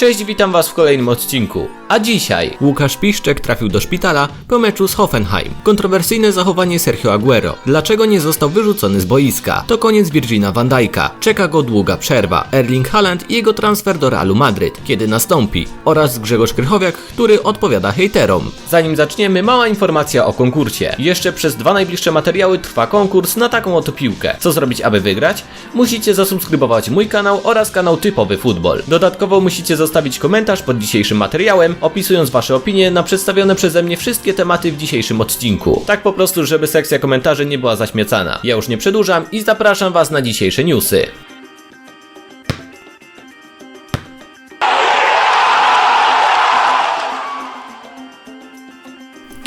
Cześć, witam was w kolejnym odcinku. A dzisiaj Łukasz Piszczek trafił do szpitala po meczu z Hoffenheim. Kontrowersyjne zachowanie Sergio Aguero. Dlaczego nie został wyrzucony z boiska? To koniec Virgina van Dijk'a. Czeka go długa przerwa. Erling Haaland i jego transfer do Realu Madryt. Kiedy nastąpi? Oraz Grzegorz Krychowiak, który odpowiada hejterom. Zanim zaczniemy, mała informacja o konkursie. Jeszcze przez dwa najbliższe materiały trwa konkurs na taką oto piłkę. Co zrobić, aby wygrać? Musicie zasubskrybować mój kanał oraz kanał Typowy Futbol. Dodatkowo musicie zostawić komentarz pod dzisiejszym materiałem, opisując wasze opinie na przedstawione przeze mnie wszystkie tematy w dzisiejszym odcinku. Tak po prostu, żeby sekcja komentarzy nie była zaśmiecana. Ja już nie przedłużam i zapraszam was na dzisiejsze newsy.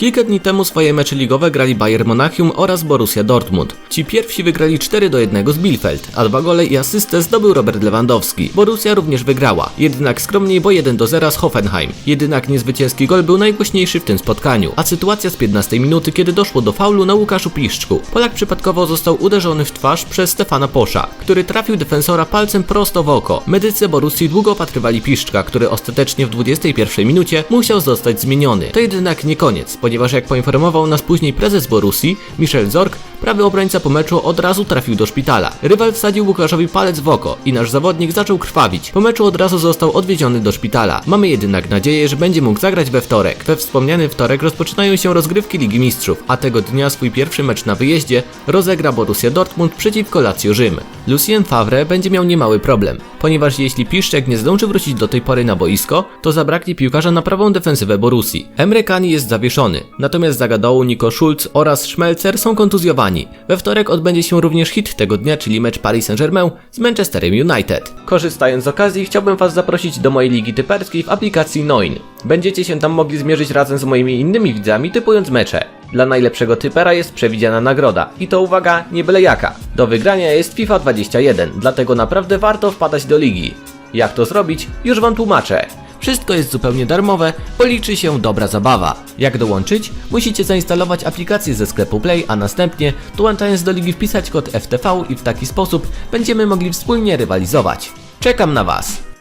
Kilka dni temu swoje mecze ligowe grali Bayern Monachium oraz Borussia Dortmund. Ci pierwsi wygrali 4 do 1 z Bielefeld, a dwa gole i asystę zdobył Robert Lewandowski. Borussia również wygrała, jednak skromniej, bo 1 do 0 z Hoffenheim. Jednak niezwycięski gol był najgłośniejszy w tym spotkaniu, a sytuacja z 15 minuty, kiedy doszło do faulu na Łukaszu Piszczku. Polak przypadkowo został uderzony w twarz przez Stefana Posza, który trafił defensora palcem prosto w oko. Medycy Borussii długo opatrywali Piszczka, który ostatecznie w 21 minucie musiał zostać zmieniony. To jednak nie koniec, ponieważ jak poinformował nas później prezes Borussii, Michel Zorg, prawy obrońca po meczu od razu trafił do szpitala. Rywal wsadził Łukaszowi palec w oko i nasz zawodnik zaczął krwawić. Po meczu od razu został odwieziony do szpitala. Mamy jednak nadzieję, że będzie mógł zagrać we wtorek. We wspomniany wtorek rozpoczynają się rozgrywki Ligi Mistrzów, a tego dnia swój pierwszy mecz na wyjeździe rozegra Borussia Dortmund przeciwko Lazio Rzym. Lucien Favre będzie miał niemały problem, ponieważ jeśli Piszczek nie zdąży wrócić do tej pory na boisko, to zabraknie piłkarza na prawą defensywę Borussii. Emre Can jest zawieszony, natomiast Zagadołu, Nico Schulz oraz Schmelzer są kontuzjowani. We wtorek odbędzie się również hit tego dnia, czyli mecz Paris Saint-Germain z Manchesterem United. Korzystając z okazji, chciałbym Was zaprosić do mojej ligi typerskiej w aplikacji Noin. Będziecie się tam mogli zmierzyć razem z moimi innymi widzami, typując mecze. Dla najlepszego typera jest przewidziana nagroda. I to uwaga, nie byle jaka. Do wygrania jest FIFA 21, dlatego naprawdę warto wpadać do ligi. Jak to zrobić? Już Wam tłumaczę. Wszystko jest zupełnie darmowe, bo liczy się dobra zabawa. Jak dołączyć? Musicie zainstalować aplikację ze sklepu Play, a następnie dołączając do ligi wpisać kod FTV i w taki sposób będziemy mogli wspólnie rywalizować. Czekam na Was!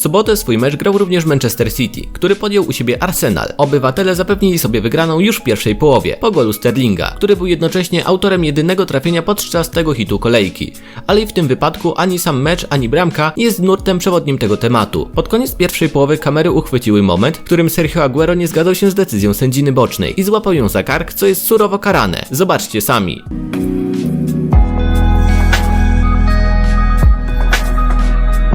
Sobotę swój mecz grał również Manchester City, który podjął u siebie Arsenal. Obywatele zapewnili sobie wygraną już w pierwszej połowie, po golu Sterlinga, który był jednocześnie autorem jedynego trafienia podczas tego hitu kolejki. Ale i w tym wypadku ani sam mecz, ani bramka jest nurtem przewodnim tego tematu. Pod koniec pierwszej połowy kamery uchwyciły moment, w którym Sergio Aguero nie zgadzał się z decyzją sędziny bocznej i złapał ją za kark, co jest surowo karane. Zobaczcie sami.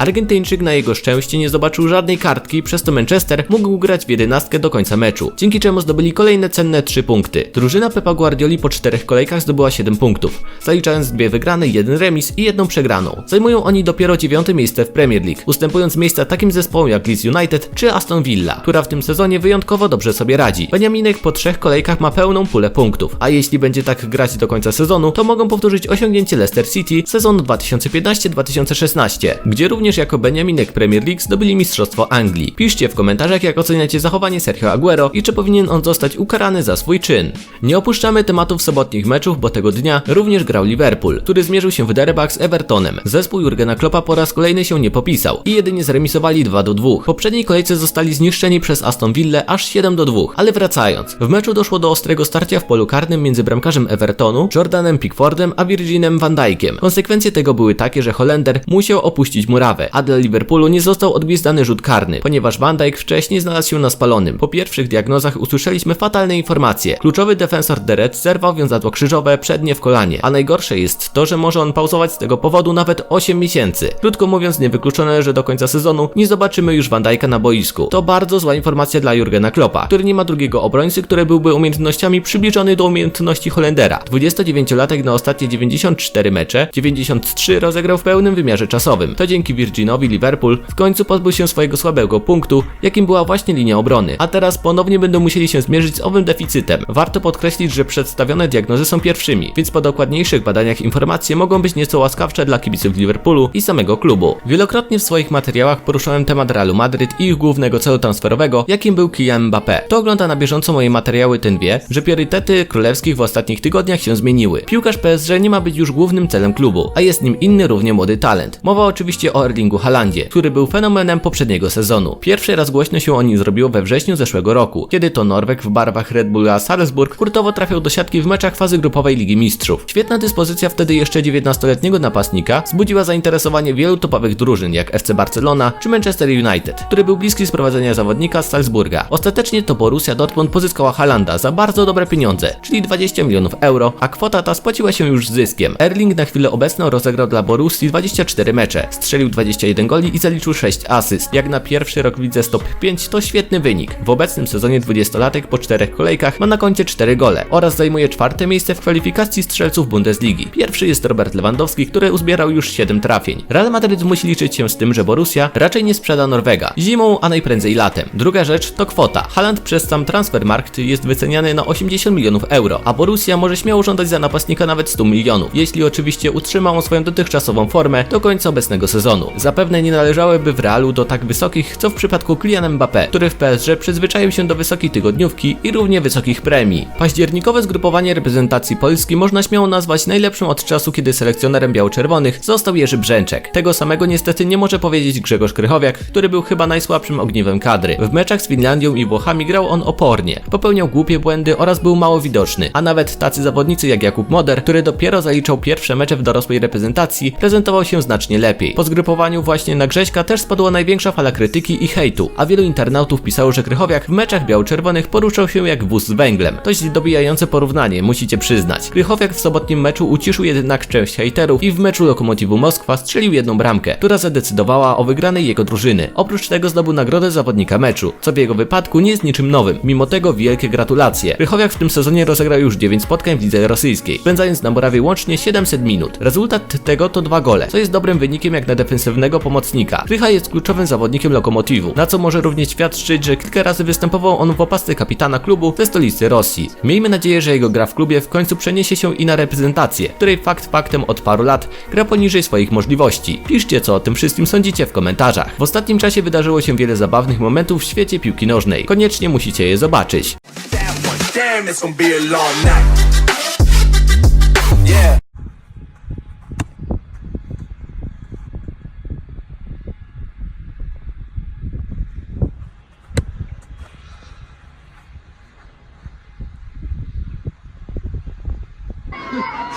Argentyńczyk na jego szczęście nie zobaczył żadnej kartki, przez to Manchester mógł grać w jedenastkę do końca meczu, dzięki czemu zdobyli kolejne cenne 3 punkty. Drużyna Pepa Guardioli po czterech kolejkach zdobyła 7 punktów, zaliczając dwie wygrane, jeden remis i jedną przegraną. Zajmują oni dopiero dziewiąte miejsce w Premier League, ustępując miejsca takim zespołom jak Leeds United czy Aston Villa, która w tym sezonie wyjątkowo dobrze sobie radzi. Beniaminek po trzech kolejkach ma pełną pulę punktów, a jeśli będzie tak grać do końca sezonu, to mogą powtórzyć osiągnięcie Leicester City sezonu 2015-2016, gdzie również jako Beniaminek Premier League zdobyli Mistrzostwo Anglii. Piszcie w komentarzach, jak oceniacie zachowanie Sergio Aguero i czy powinien on zostać ukarany za swój czyn. Nie opuszczamy tematów sobotnich meczów, bo tego dnia również grał Liverpool, który zmierzył się w derbach z Evertonem. Zespół Jurgena Kloppa po raz kolejny się nie popisał i jedynie zremisowali 2 do 2. W poprzedniej kolejce zostali zniszczeni przez Aston Villa aż 7 do 2. Ale wracając, w meczu doszło do ostrego starcia w polu karnym między bramkarzem Evertonu, Jordanem Pickfordem a Virginem van Dijkiem. Konsekwencje tego były takie, że Holender musiał opuścić murawę, a dla Liverpoolu nie został odgwizdany rzut karny, ponieważ Van Dijk wcześniej znalazł się na spalonym. Po pierwszych diagnozach usłyszeliśmy fatalne informacje. Kluczowy defensor Reds zerwał wiązadło krzyżowe przednie w kolanie, a najgorsze jest to, że może on pauzować z tego powodu nawet 8 miesięcy. Krótko mówiąc, niewykluczone, że do końca sezonu nie zobaczymy już Van Dijka na boisku. To bardzo zła informacja dla Jurgena Kloppa, który nie ma drugiego obrońcy, który byłby umiejętnościami przybliżony do umiejętności Holendera. 29-latek na ostatnie 94 mecze, 93 rozegrał w pełnym wymiarze czasowym. To dzięki Virginowi Liverpool w końcu pozbył się swojego słabego punktu, jakim była właśnie linia obrony, a teraz ponownie będą musieli się zmierzyć z owym deficytem. Warto podkreślić, że przedstawione diagnozy są pierwszymi, więc po dokładniejszych badaniach informacje mogą być nieco łaskawsze dla kibiców Liverpoolu i samego klubu. Wielokrotnie w swoich materiałach poruszałem temat Realu Madryt i ich głównego celu transferowego, jakim był Kylian Mbappé. Kto ogląda na bieżąco moje materiały, ten wie, że priorytety królewskich w ostatnich tygodniach się zmieniły. Piłkarz PSG nie ma być już głównym celem klubu, a jest nim inny równie młody talent. Mowa oczywiście o Erlingu Halandzie, który był fenomenem poprzedniego sezonu. Pierwszy raz głośno się o nim zrobiło we wrześniu zeszłego roku, kiedy to Norweg w barwach Red Bulla Salzburg hurtowo trafiał do siatki w meczach fazy grupowej Ligi Mistrzów. Świetna dyspozycja wtedy jeszcze 19-letniego napastnika wzbudziła zainteresowanie wielu topowych drużyn, jak FC Barcelona czy Manchester United, który był bliski sprowadzenia zawodnika z Salzburga. Ostatecznie to Borussia Dortmund pozyskała Halanda za bardzo dobre pieniądze, czyli 20 milionów euro, a kwota ta spłaciła się już zyskiem. Erling na chwilę obecną rozegrał dla Borussii 24 mecze, strzelił 21 goli i zaliczył 6 asyst. Jak na pierwszy rok w lidze Top 5 to świetny wynik. W obecnym sezonie 20-latek po czterech kolejkach ma na koncie 4 gole oraz zajmuje czwarte miejsce w kwalifikacji strzelców Bundesligi. Pierwszy jest Robert Lewandowski, który uzbierał już 7 trafień. Real Madryt musi liczyć się z tym, że Borussia raczej nie sprzeda Norwega. Zimą, a najprędzej latem. Druga rzecz to kwota. Haaland przez sam transfermarkt jest wyceniany na 80 milionów euro, a Borussia może śmiało żądać za napastnika nawet 100 milionów, jeśli oczywiście utrzyma on swoją dotychczasową formę do końca obecnego sezonu. Zapewne nie należałyby w Realu do tak wysokich, co w przypadku Kylian Mbappé, który w PSG przyzwyczaił się do wysokiej tygodniówki i równie wysokich premii. Październikowe zgrupowanie reprezentacji Polski można śmiało nazwać najlepszym od czasu, kiedy selekcjonerem biało-czerwonych został Jerzy Brzęczek. Tego samego niestety nie może powiedzieć Grzegorz Krychowiak, który był chyba najsłabszym ogniwem kadry. W meczach z Finlandią i Włochami grał on opornie, popełniał głupie błędy oraz był mało widoczny, a nawet tacy zawodnicy jak Jakub Moder, który dopiero zaliczał pierwsze mecze w dorosłej reprezentacji, prezentował się znacznie lepiej. Po zgrupowaniu właśnie na Grześka też spadła największa fala krytyki i hejtu, a wielu internautów pisało, że Krychowiak w meczach biało-czerwonych poruszał się jak wóz z węglem. Dość dobijające porównanie, musicie przyznać. Krychowiak w sobotnim meczu uciszył jednak część hejterów i w meczu Lokomotivu Moskwa strzelił jedną bramkę, która zadecydowała o wygranej jego drużyny. Oprócz tego zdobył nagrodę zawodnika meczu, co w jego wypadku nie jest niczym nowym. Mimo tego wielkie gratulacje. Krychowiak w tym sezonie rozegrał już 9 spotkań w lidze rosyjskiej, spędzając na murawie łącznie 700 minut. Rezultat tego to dwa gole, co jest dobrym wynikiem jak na defensywnego pomocnika. Jest kluczowym zawodnikiem Lokomotivu, na co może również świadczyć, że kilka razy występował on w opasce kapitana klubu ze stolicy Rosji. Miejmy nadzieję, że jego gra w klubie w końcu przeniesie się i na reprezentację, której fakt faktem od paru lat gra poniżej swoich możliwości. Piszcie co o tym wszystkim sądzicie w komentarzach. W ostatnim czasie wydarzyło się wiele zabawnych momentów w świecie piłki nożnej. Koniecznie musicie je zobaczyć.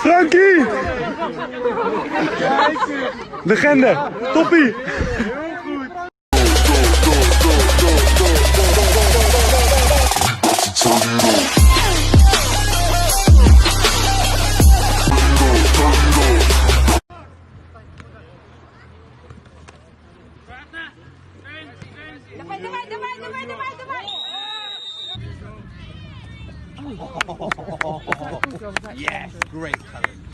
Frankie! Legende! Toppie! W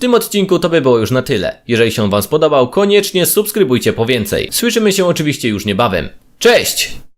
Tym odcinku to by było już na tyle. Jeżeli się Wam spodobał, koniecznie subskrybujcie po więcej. Słyszymy się oczywiście już niebawem. Cześć!